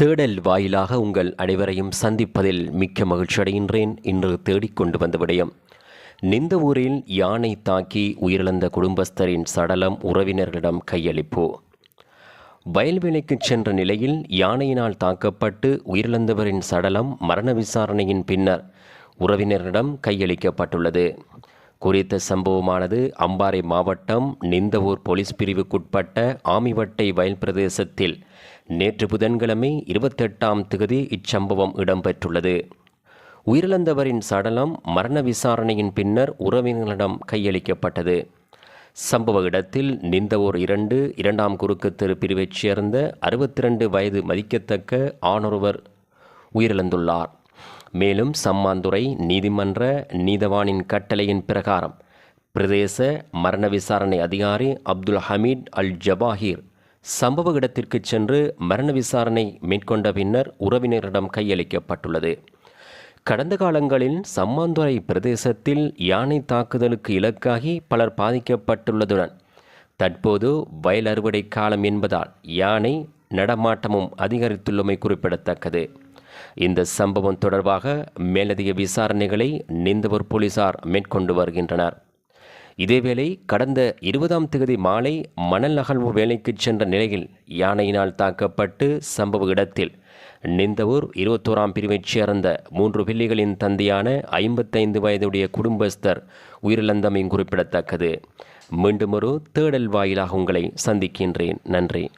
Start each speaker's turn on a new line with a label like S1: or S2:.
S1: தேடல் வாயிலாக உங்கள் அனைவரையும் சந்திப்பதில் மிக்க மகிழ்ச்சி அடைகின்றேன். இன்று தேடிக்கொண்டு வந்த விடயம் நிந்தவூரில் யானை தாக்கி உயிரிழந்த குடும்பஸ்தரின் சடலம் உறவினர்களிடம் கையளிப்பு. வயல்வேலைக்கு சென்ற நிலையில் யானையினால் தாக்கப்பட்டு உயிரிழந்தவரின் சடலம் மரண விசாரணையின் பின்னர் உறவினரிடம் கையளிக்கப்பட்டுள்ளது. குறித்த சம்பவமானது அம்பாறை மாவட்டம் நிந்தவூர் போலீஸ் பிரிவுக்குட்பட்ட ஆமிவட்டை வயல் பிரதேசத்தில் நேற்று புதன்கிழமை இருபத்தெட்டாம் திகதி இச்சம்பவம் இடம்பெற்றுள்ளது. உயிரிழந்தவரின் சடலம் மரண விசாரணையின் பின்னர் உறவினர்களிடம் கையளிக்கப்பட்டது. சம்பவ இடத்தில் நிந்தவூர் இரண்டு இரண்டாம் குறுக்கு தெரு பிரிவைச் சேர்ந்த அறுபத்தி ரெண்டு வயது மதிக்கத்தக்க ஆணொருவர் உயிரிழந்துள்ளார். மேலும் சம்மாந்துறை நீதிமன்ற நீதவானின் கட்டளையின் பிரகாரம். பிரதேச மரண விசாரணை அதிகாரி அப்துல் ஹமீத் அல் ஜபாஹீர் சம்பவ இடத்திற்கு சென்று மரண விசாரணை மேற்கொண்ட பின்னர் உறவினரிடம் கையளிக்கப்பட்டுள்ளது. கடந்த காலங்களில் சம்மாந்துறை பிரதேசத்தில் யானை தாக்குதலுக்கு இலக்காகி பலர் பாதிக்கப்பட்டுள்ளதுடன் தற்போது வயல் அறுவடை காலம் என்பதால் யானை நடமாட்டமும் அதிகரித்துள்ளமை குறிப்பிடத்தக்கது. இந்த சம்பவம் தொடர்பாக மேலதிக விசாரணைகளை நிந்தவூர் போலீசார் மேற்கொண்டு வருகின்றனர். இதேவேளை கடந்த இருபதாம் தேதி மாலை மணல் அகழ்வு வேலைக்கு சென்ற நிலையில் யானையினால் தாக்கப்பட்டு சம்பவ இடத்தில் நிந்தவூர் இருபத்தோராம் பிரிவைச் சேர்ந்த மூன்று பிள்ளைகளின் தந்தையான ஐம்பத்தைந்து வயதுடைய குடும்பஸ்தர் உயிரிழந்தமை குறிப்பிடத்தக்கது. மீண்டும் ஒரு தேடல் வாயிலாக உங்களை சந்திக்கின்றேன். நன்றி.